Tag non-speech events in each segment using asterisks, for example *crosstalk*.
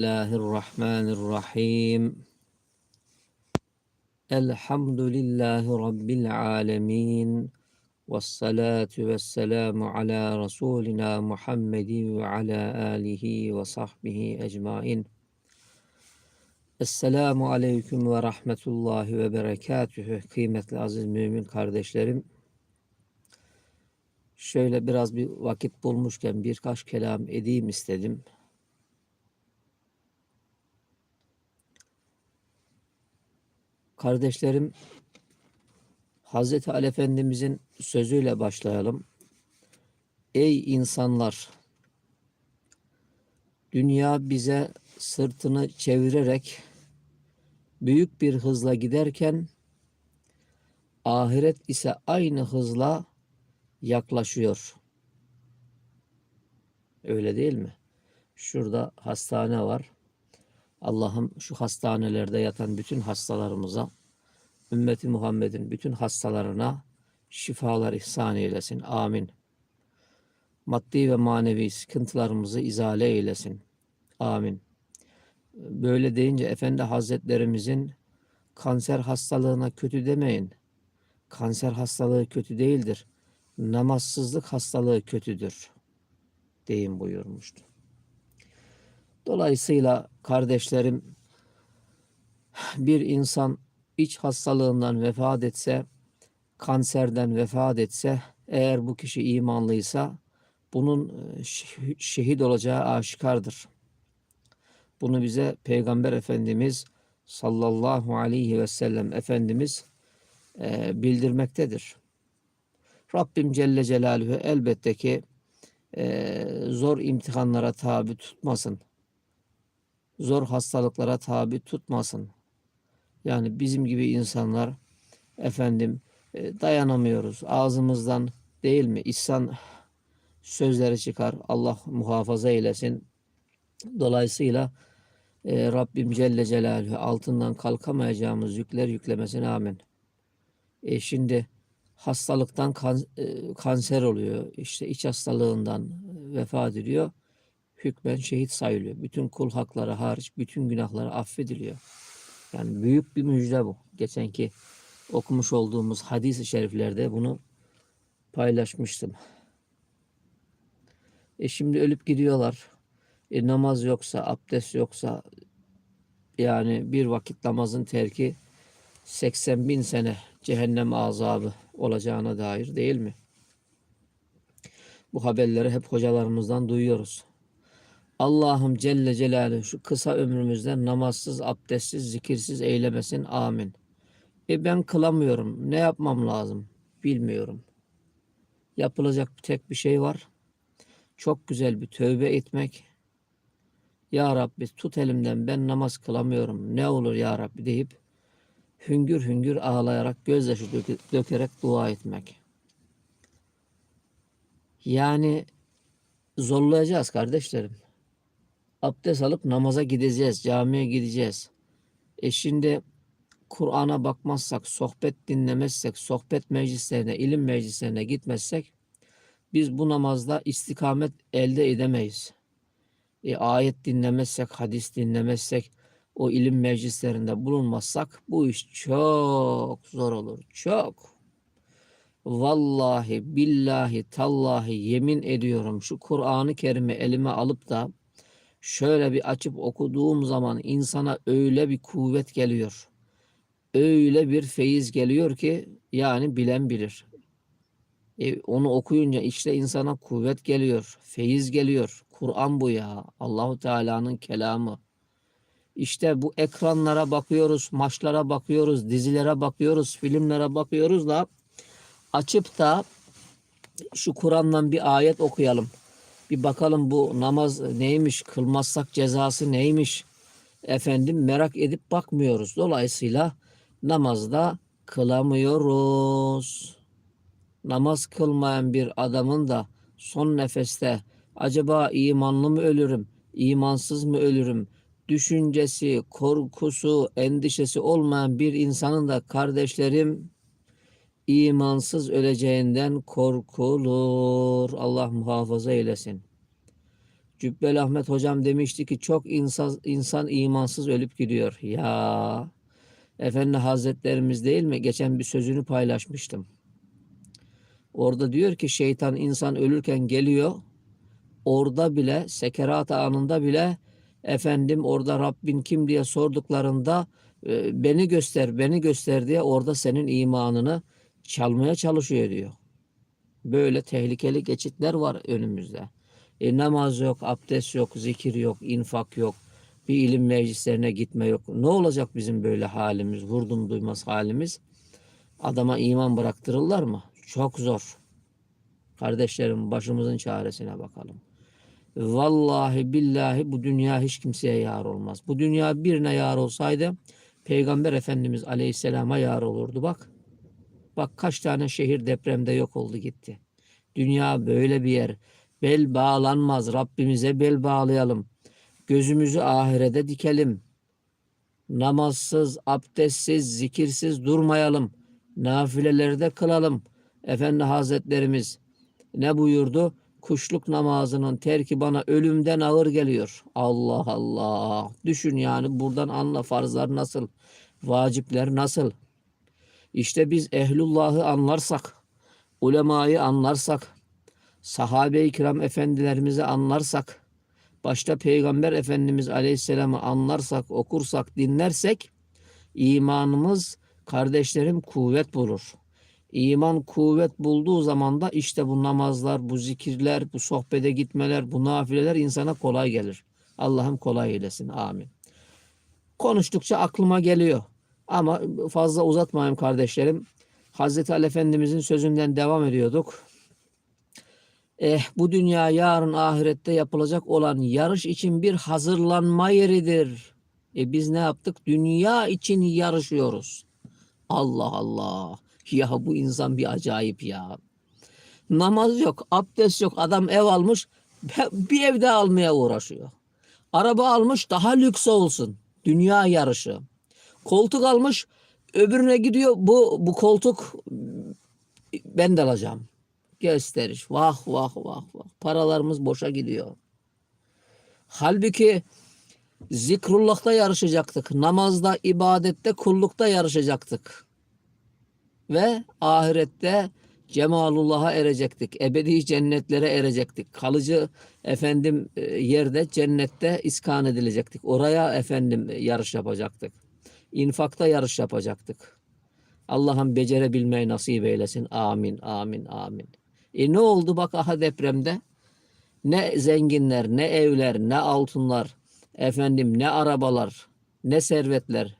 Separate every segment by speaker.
Speaker 1: الله الرحمن الرحيم الحمد لله رب العالمين والصلاة والسلام على رسولنا محمد وعلى آله وصحبه أجمعين Esselamu Aleyküm ve Rahmetullahi ve Berekatühü. Kıymetli aziz mümin kardeşlerim. Şöyle biraz bir vakit bulmuşken birkaç kelam edeyim istedim. Kardeşlerim, Hazreti Ali Efendimizin sözüyle başlayalım. Ey insanlar! Dünya bize sırtını çevirerek büyük bir hızla giderken ahiret ise aynı hızla yaklaşıyor. Öyle değil mi? Şurada hastane var. Allah'ım şu hastanelerde yatan bütün hastalarımıza, ümmeti Muhammed'in bütün hastalarına şifalar ihsan eylesin. Amin. Maddi ve manevi sıkıntılarımızı izale eylesin. Amin. Böyle deyince Efendi Hazretlerimizin kanser hastalığına kötü demeyin. Kanser hastalığı kötü değildir. Namazsızlık hastalığı kötüdür. Deyin buyurmuştu. Dolayısıyla kardeşlerim bir insan iç hastalığından vefat etse, kanserden vefat etse, eğer bu kişi imanlıysa bunun şehit olacağı aşikardır. Bunu bize Peygamber Efendimiz sallallahu aleyhi ve sellem Efendimiz e, bildirmektedir. Rabbim Celle Celaluhu elbette ki e, zor imtihanlara tabi tutmasın. Zor hastalıklara tabi tutmasın. Yani bizim gibi insanlar efendim e, dayanamıyoruz. Ağzımızdan değil mi? İhsan sözleri çıkar. Allah muhafaza eylesin. Dolayısıyla e, Rabbim Celle Celaluhu altından kalkamayacağımız yükler yüklemesin amin. E şimdi hastalıktan kan, e, kanser oluyor. işte iç hastalığından vefat ediyor. Hükmen şehit sayılıyor. Bütün kul hakları hariç bütün günahları affediliyor. Yani büyük bir müjde bu. Geçenki okumuş olduğumuz hadis-i şeriflerde bunu paylaşmıştım. E şimdi ölüp gidiyorlar. E namaz yoksa, abdest yoksa yani bir vakit namazın terki 80 bin sene cehennem azabı olacağına dair değil mi? Bu haberleri hep hocalarımızdan duyuyoruz. Allah'ım Celle Celaluhu şu kısa ömrümüzde namazsız, abdestsiz, zikirsiz eylemesin. Amin. E ben kılamıyorum. Ne yapmam lazım? Bilmiyorum. Yapılacak tek bir şey var. Çok güzel bir tövbe etmek. Ya Rabbi tut elimden ben namaz kılamıyorum. Ne olur ya Rabbi deyip hüngür hüngür ağlayarak gözyaşı dökerek dua etmek. Yani zorlayacağız kardeşlerim. Abdest alıp namaza gideceğiz, camiye gideceğiz. E şimdi Kur'an'a bakmazsak, sohbet dinlemezsek, sohbet meclislerine, ilim meclislerine gitmezsek biz bu namazda istikamet elde edemeyiz. E, ayet dinlemezsek, hadis dinlemezsek, o ilim meclislerinde bulunmazsak bu iş çok zor olur. Çok. Vallahi, billahi, tallahi yemin ediyorum şu Kur'an-ı Kerim'i elime alıp da şöyle bir açıp okuduğum zaman insana öyle bir kuvvet geliyor. Öyle bir feyiz geliyor ki yani bilen bilir. E, onu okuyunca işte insana kuvvet geliyor, feyiz geliyor. Kur'an bu ya. Allahu Teala'nın kelamı. İşte bu ekranlara bakıyoruz, maçlara bakıyoruz, dizilere bakıyoruz, filmlere bakıyoruz da açıp da şu Kur'an'dan bir ayet okuyalım. Bir bakalım bu namaz neymiş, kılmazsak cezası neymiş. Efendim merak edip bakmıyoruz. Dolayısıyla namazda kılamıyoruz. Namaz kılmayan bir adamın da son nefeste acaba imanlı mı ölürüm, imansız mı ölürüm, düşüncesi, korkusu, endişesi olmayan bir insanın da kardeşlerim imansız öleceğinden korkulur. Allah muhafaza eylesin. Cübbeli Ahmet hocam demişti ki çok insan, insan imansız ölüp gidiyor. Ya Efendi Hazretlerimiz değil mi? Geçen bir sözünü paylaşmıştım. Orada diyor ki şeytan insan ölürken geliyor. Orada bile sekerat anında bile efendim orada Rabbin kim diye sorduklarında e, beni göster beni göster diye orada senin imanını çalmaya çalışıyor diyor. Böyle tehlikeli geçitler var önümüzde. E, namaz yok, abdest yok, zikir yok, infak yok. Bir ilim meclislerine gitme yok. Ne olacak bizim böyle halimiz, vurdum duymaz halimiz? Adama iman bıraktırırlar mı? Çok zor. Kardeşlerim başımızın çaresine bakalım. Vallahi billahi bu dünya hiç kimseye yar olmaz. Bu dünya birine yar olsaydı Peygamber Efendimiz Aleyhisselam'a yar olurdu bak. Bak kaç tane şehir depremde yok oldu gitti. Dünya böyle bir yer. Bel bağlanmaz. Rabbimize bel bağlayalım. Gözümüzü ahirete dikelim. Namazsız, abdestsiz, zikirsiz durmayalım. Nafileleri de kılalım. Efendi Hazretlerimiz ne buyurdu? Kuşluk namazının terki bana ölümden ağır geliyor. Allah Allah. Düşün yani buradan anla farzlar nasıl, vacipler nasıl. İşte biz ehlullahı anlarsak, ulemayı anlarsak, sahabe-i kiram efendilerimizi anlarsak, başta Peygamber Efendimiz Aleyhisselam'ı anlarsak, okursak, dinlersek, imanımız kardeşlerim kuvvet bulur. İman kuvvet bulduğu zaman da işte bu namazlar, bu zikirler, bu sohbete gitmeler, bu nafileler insana kolay gelir. Allah'ım kolay eylesin. Amin. Konuştukça aklıma geliyor. Ama fazla uzatmayayım kardeşlerim. Hazreti Ali Efendimizin sözünden devam ediyorduk. Eh, bu dünya yarın ahirette yapılacak olan yarış için bir hazırlanma yeridir. E biz ne yaptık? Dünya için yarışıyoruz. Allah Allah. Ya bu insan bir acayip ya. Namaz yok, abdest yok. Adam ev almış, bir ev daha almaya uğraşıyor. Araba almış daha lüks olsun. Dünya yarışı. Koltuk almış, öbürüne gidiyor. Bu bu koltuk ben de alacağım. Gösteriş. Vah vah vah vah. Paralarımız boşa gidiyor. Halbuki zikrullah'ta yarışacaktık. Namazda, ibadette, kullukta yarışacaktık. Ve ahirette cemalullah'a erecektik. Ebedi cennetlere erecektik. Kalıcı efendim e, yerde cennette iskan edilecektik. Oraya efendim yarış yapacaktık. İnfakta yarış yapacaktık. Allah'ım becerebilmeyi nasip eylesin. Amin, amin, amin. E ne oldu bak aha depremde? Ne zenginler, ne evler, ne altınlar, efendim ne arabalar, ne servetler.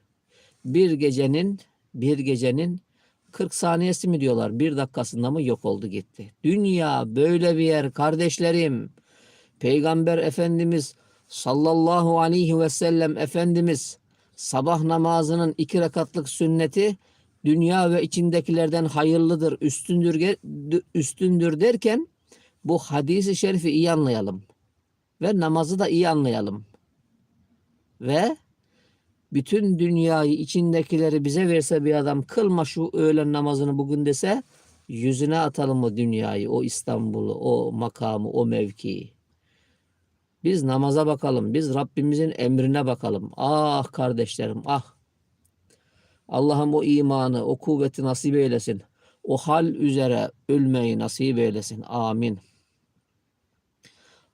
Speaker 1: Bir gecenin, bir gecenin 40 saniyesi mi diyorlar, bir dakikasında mı yok oldu gitti. Dünya böyle bir yer kardeşlerim. Peygamber Efendimiz sallallahu aleyhi ve sellem Efendimiz sabah namazının iki rekatlık sünneti dünya ve içindekilerden hayırlıdır, üstündür, üstündür derken bu hadisi şerifi iyi anlayalım. Ve namazı da iyi anlayalım. Ve bütün dünyayı içindekileri bize verse bir adam kılma şu öğlen namazını bugün dese yüzüne atalım o dünyayı, o İstanbul'u, o makamı, o mevkiyi. Biz namaza bakalım. Biz Rabbimizin emrine bakalım. Ah kardeşlerim ah. Allah'ım o imanı, o kuvveti nasip eylesin. O hal üzere ölmeyi nasip eylesin. Amin.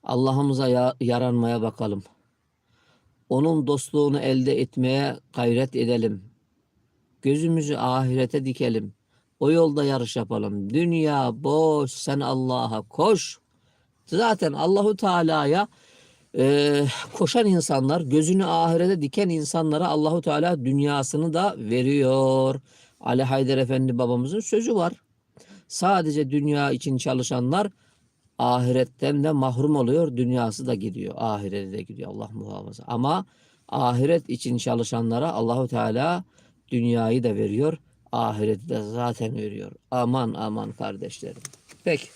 Speaker 1: Allah'ımıza ya- yaranmaya bakalım. Onun dostluğunu elde etmeye gayret edelim. Gözümüzü ahirete dikelim. O yolda yarış yapalım. Dünya boş, sen Allah'a koş. Zaten Allahu Teala'ya e, koşan insanlar, gözünü ahirete diken insanlara Allahu Teala dünyasını da veriyor. Ali Haydar Efendi babamızın sözü var. Sadece dünya için çalışanlar ahiretten de mahrum oluyor. Dünyası da gidiyor. Ahirete de gidiyor. Allah muhafaza. Ama ahiret için çalışanlara Allahu Teala dünyayı da veriyor. Ahireti de zaten veriyor. Aman aman kardeşlerim. Peki.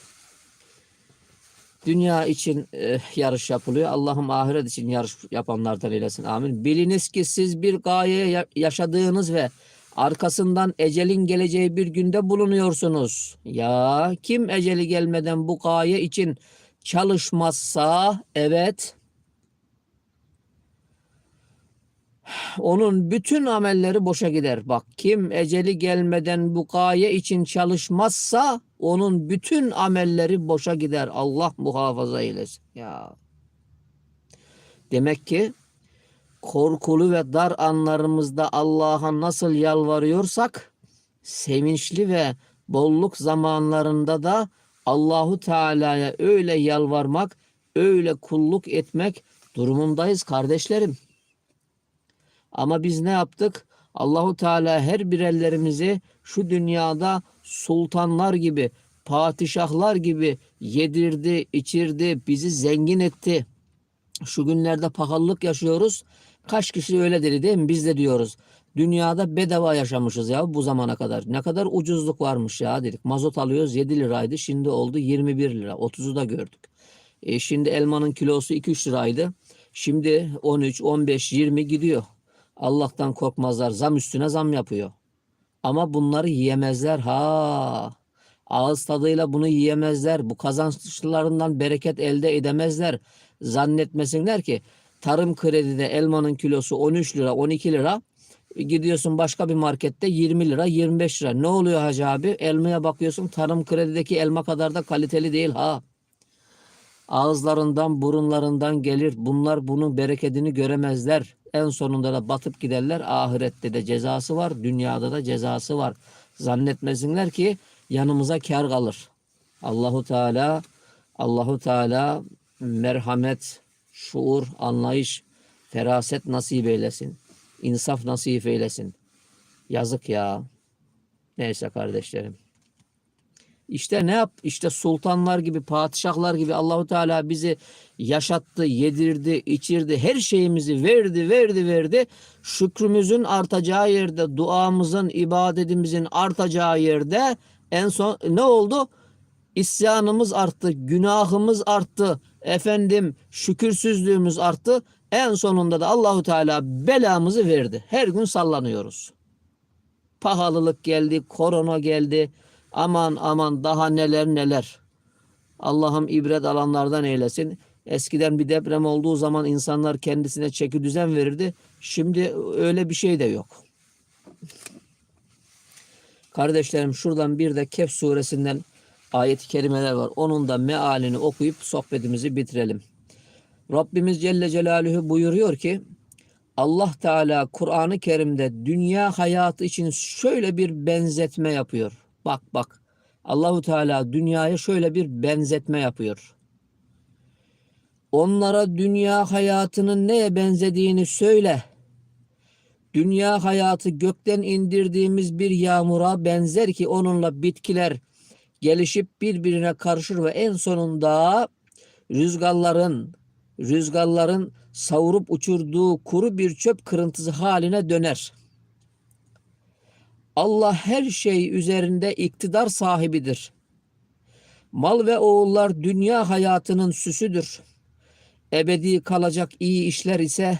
Speaker 1: Dünya için e, yarış yapılıyor. Allah'ım ahiret için yarış yapanlardan eylesin. Amin. Biliniz ki siz bir gayeye ya- yaşadığınız ve arkasından ecelin geleceği bir günde bulunuyorsunuz. Ya kim eceli gelmeden bu gaye için çalışmazsa evet onun bütün amelleri boşa gider. Bak kim eceli gelmeden bu gaye için çalışmazsa onun bütün amelleri boşa gider. Allah muhafaza eylesin. Ya. Demek ki korkulu ve dar anlarımızda Allah'a nasıl yalvarıyorsak sevinçli ve bolluk zamanlarında da Allahu Teala'ya öyle yalvarmak, öyle kulluk etmek durumundayız kardeşlerim. Ama biz ne yaptık? Allahu Teala her birerlerimizi şu dünyada sultanlar gibi, padişahlar gibi yedirdi, içirdi, bizi zengin etti. Şu günlerde pahalılık yaşıyoruz. Kaç kişi öyle dedi değil mi? Biz de diyoruz. Dünyada bedava yaşamışız ya bu zamana kadar. Ne kadar ucuzluk varmış ya dedik. Mazot alıyoruz 7 liraydı. Şimdi oldu 21 lira. 30'u da gördük. E şimdi elmanın kilosu 2-3 liraydı. Şimdi 13, 15, 20 gidiyor. Allah'tan korkmazlar. Zam üstüne zam yapıyor. Ama bunları yiyemezler ha. Ağız tadıyla bunu yiyemezler. Bu kazançlarından bereket elde edemezler. Zannetmesinler ki tarım kredide elmanın kilosu 13 lira 12 lira. Gidiyorsun başka bir markette 20 lira 25 lira. Ne oluyor hacı abi? Elmaya bakıyorsun tarım kredideki elma kadar da kaliteli değil ha. Ağızlarından burunlarından gelir. Bunlar bunun bereketini göremezler. En sonunda da batıp giderler. Ahirette de cezası var. Dünyada da cezası var. Zannetmesinler ki yanımıza kar kalır. Allahu Teala Allahu Teala merhamet, şuur, anlayış, feraset nasip eylesin. İnsaf nasip eylesin. Yazık ya. Neyse kardeşlerim. İşte ne yap? İşte sultanlar gibi, padişahlar gibi Allahu Teala bizi yaşattı, yedirdi, içirdi, her şeyimizi verdi, verdi, verdi. Şükrümüzün artacağı yerde, duamızın, ibadetimizin artacağı yerde en son ne oldu? İsyanımız arttı, günahımız arttı, efendim şükürsüzlüğümüz arttı. En sonunda da Allahu Teala belamızı verdi. Her gün sallanıyoruz. Pahalılık geldi, korona geldi. Aman aman daha neler neler. Allah'ım ibret alanlardan eylesin. Eskiden bir deprem olduğu zaman insanlar kendisine çeki düzen verirdi. Şimdi öyle bir şey de yok. Kardeşlerim şuradan bir de Kehf suresinden ayet-i kerimeler var. Onun da mealini okuyup sohbetimizi bitirelim. Rabbimiz Celle Celaluhu buyuruyor ki Allah Teala Kur'an-ı Kerim'de dünya hayatı için şöyle bir benzetme yapıyor. Bak bak. Allahu Teala dünyaya şöyle bir benzetme yapıyor. Onlara dünya hayatının neye benzediğini söyle. Dünya hayatı gökten indirdiğimiz bir yağmura benzer ki onunla bitkiler gelişip birbirine karışır ve en sonunda rüzgarların rüzgarların savurup uçurduğu kuru bir çöp kırıntısı haline döner. Allah her şey üzerinde iktidar sahibidir. Mal ve oğullar dünya hayatının süsüdür. Ebedi kalacak iyi işler ise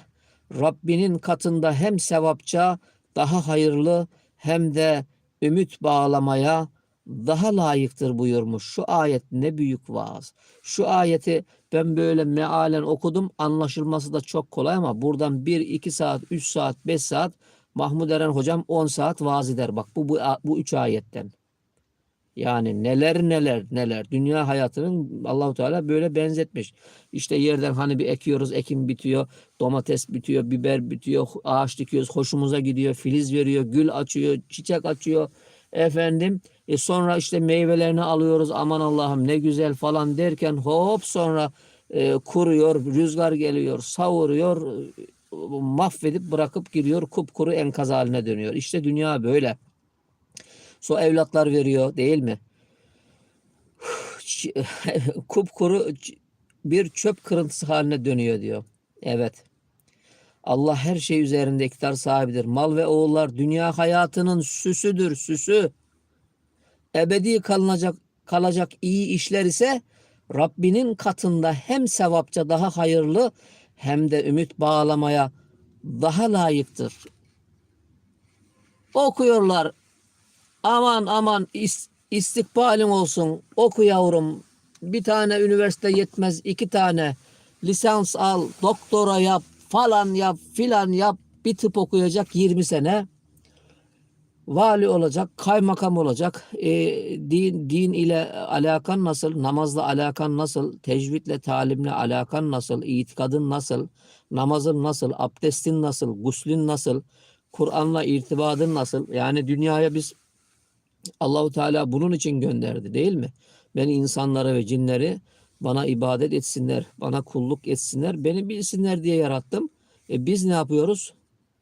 Speaker 1: Rabbinin katında hem sevapça daha hayırlı hem de ümit bağlamaya daha layıktır buyurmuş. Şu ayet ne büyük vaaz. Şu ayeti ben böyle mealen okudum. Anlaşılması da çok kolay ama buradan 1, 2 saat, 3 saat, 5 saat Mahmud Eren hocam 10 saat vaaz eder. Bak bu, bu, bu üç ayetten. Yani neler neler neler. Dünya hayatının Allahu Teala böyle benzetmiş. İşte yerden hani bir ekiyoruz, ekim bitiyor, domates bitiyor, biber bitiyor, ağaç dikiyoruz, hoşumuza gidiyor, filiz veriyor, gül açıyor, çiçek açıyor. Efendim e sonra işte meyvelerini alıyoruz aman Allah'ım ne güzel falan derken hop sonra e, kuruyor, rüzgar geliyor, savuruyor, mahvedip bırakıp gidiyor, kupkuru enkaz haline dönüyor. İşte dünya böyle. So evlatlar veriyor değil mi? *sighs* Kupkuru bir çöp kırıntısı haline dönüyor diyor. Evet. Allah her şey üzerinde iktidar sahibidir. Mal ve oğullar dünya hayatının süsüdür, süsü. Ebedi kalınacak kalacak iyi işler ise Rabbinin katında hem sevapça daha hayırlı hem de ümit bağlamaya daha layıktır. Okuyorlar. Aman aman is, istikbalin olsun. Oku yavrum. bir tane üniversite yetmez, iki tane lisans al, doktora yap, falan yap, filan yap. Bir tıp okuyacak 20 sene. Vali olacak, kaymakam olacak. E, din din ile alakan nasıl? Namazla alakan nasıl? Tecvidle, talimle alakan nasıl? İtikadın nasıl? Namazın nasıl? Abdestin nasıl? Guslün nasıl? Kur'an'la irtibadın nasıl? Yani dünyaya biz Allahu Teala bunun için gönderdi değil mi? Ben insanları ve cinleri bana ibadet etsinler, bana kulluk etsinler, beni bilsinler diye yarattım. E biz ne yapıyoruz?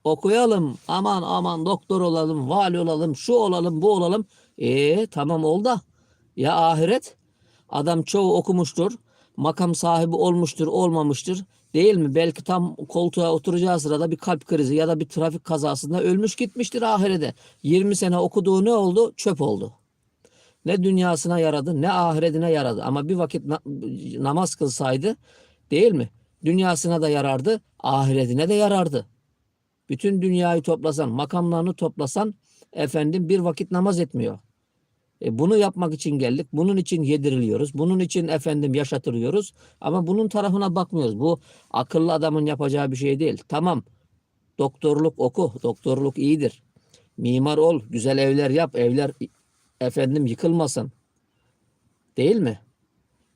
Speaker 1: Okuyalım, aman aman doktor olalım, vali olalım, şu olalım, bu olalım. E tamam ol da ya ahiret? Adam çoğu okumuştur, makam sahibi olmuştur, olmamıştır. Değil mi? Belki tam koltuğa oturacağı sırada bir kalp krizi ya da bir trafik kazasında ölmüş gitmiştir ahirete. 20 sene okuduğu ne oldu? Çöp oldu. Ne dünyasına yaradı ne ahiretine yaradı. Ama bir vakit na- namaz kılsaydı değil mi? Dünyasına da yarardı, ahiretine de yarardı. Bütün dünyayı toplasan, makamlarını toplasan efendim bir vakit namaz etmiyor. E bunu yapmak için geldik. Bunun için yediriliyoruz. Bunun için efendim yaşatılıyoruz. Ama bunun tarafına bakmıyoruz. Bu akıllı adamın yapacağı bir şey değil. Tamam. Doktorluk oku. Doktorluk iyidir. Mimar ol. Güzel evler yap. Evler efendim yıkılmasın. Değil mi?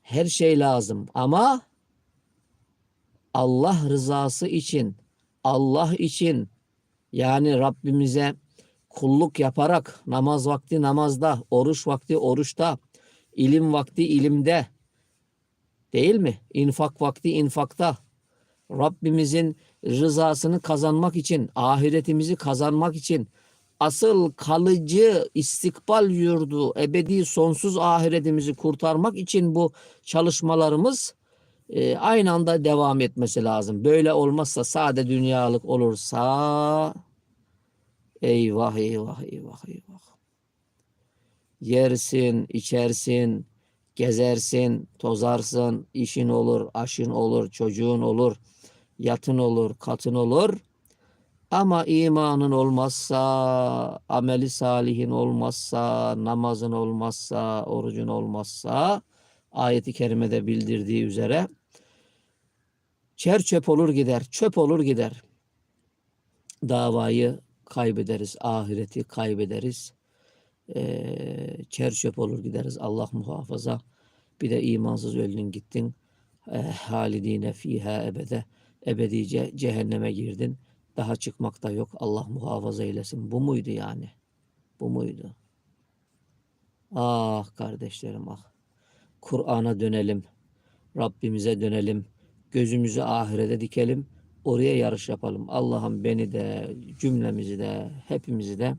Speaker 1: Her şey lazım. Ama Allah rızası için, Allah için yani Rabbimize kulluk yaparak namaz vakti namazda, oruç vakti oruçta, ilim vakti ilimde değil mi? İnfak vakti infakta. Rabbimizin rızasını kazanmak için, ahiretimizi kazanmak için, asıl kalıcı istikbal yurdu, ebedi sonsuz ahiretimizi kurtarmak için bu çalışmalarımız e, aynı anda devam etmesi lazım. Böyle olmazsa sade dünyalık olursa eyvah eyvah eyvah eyvah. Yersin, içersin, gezersin, tozarsın, işin olur, aşın olur, çocuğun olur, yatın olur, katın olur. Ama imanın olmazsa, ameli salihin olmazsa, namazın olmazsa, orucun olmazsa, ayeti kerimede bildirdiği üzere çer çöp olur gider, çöp olur gider. Davayı kaybederiz, ahireti kaybederiz. Ee, çer çöp olur gideriz. Allah muhafaza. Bir de imansız öldün gittin. E, halidine fiha ebede. Ebedice cehenneme girdin. Daha çıkmak da yok. Allah muhafaza eylesin. Bu muydu yani? Bu muydu? Ah kardeşlerim ah. Kur'an'a dönelim. Rabbimize dönelim. Gözümüzü ahirete dikelim. Oraya yarış yapalım. Allah'ım beni de, cümlemizi de, hepimizi de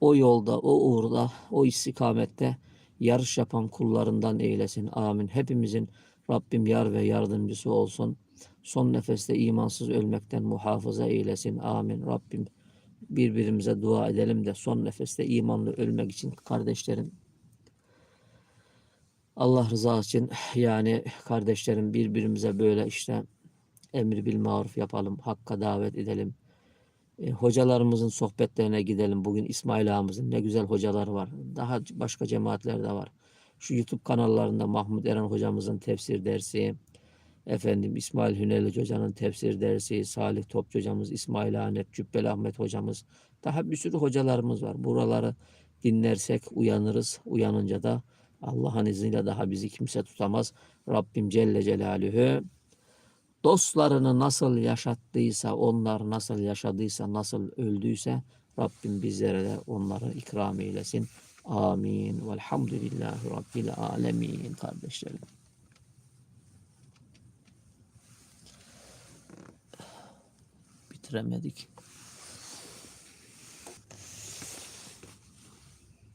Speaker 1: o yolda, o uğurda, o istikamette yarış yapan kullarından eylesin. Amin. Hepimizin Rabbim yar ve yardımcısı olsun. Son nefeste imansız ölmekten muhafaza eylesin. Amin. Rabbim birbirimize dua edelim de son nefeste imanlı ölmek için kardeşlerim Allah rızası için yani kardeşlerim birbirimize böyle işte emir bil maruf yapalım, hakka davet edelim. E, hocalarımızın sohbetlerine gidelim. Bugün İsmail ağamızın ne güzel hocalar var. Daha başka cemaatler de var. Şu YouTube kanallarında Mahmut Eren hocamızın tefsir dersi, efendim İsmail Hüneli hocanın tefsir dersi, Salih Topçu hocamız, İsmail Ahmet, Cübbeli Ahmet hocamız. Daha bir sürü hocalarımız var. Buraları dinlersek uyanırız. Uyanınca da Allah'ın izniyle daha bizi kimse tutamaz. Rabbim Celle Celaluhu dostlarını nasıl yaşattıysa, onlar nasıl yaşadıysa, nasıl öldüyse Rabbim bizlere de onları ikram eylesin. Amin. Velhamdülillahi Rabbil alemin kardeşlerim. Bitiremedik.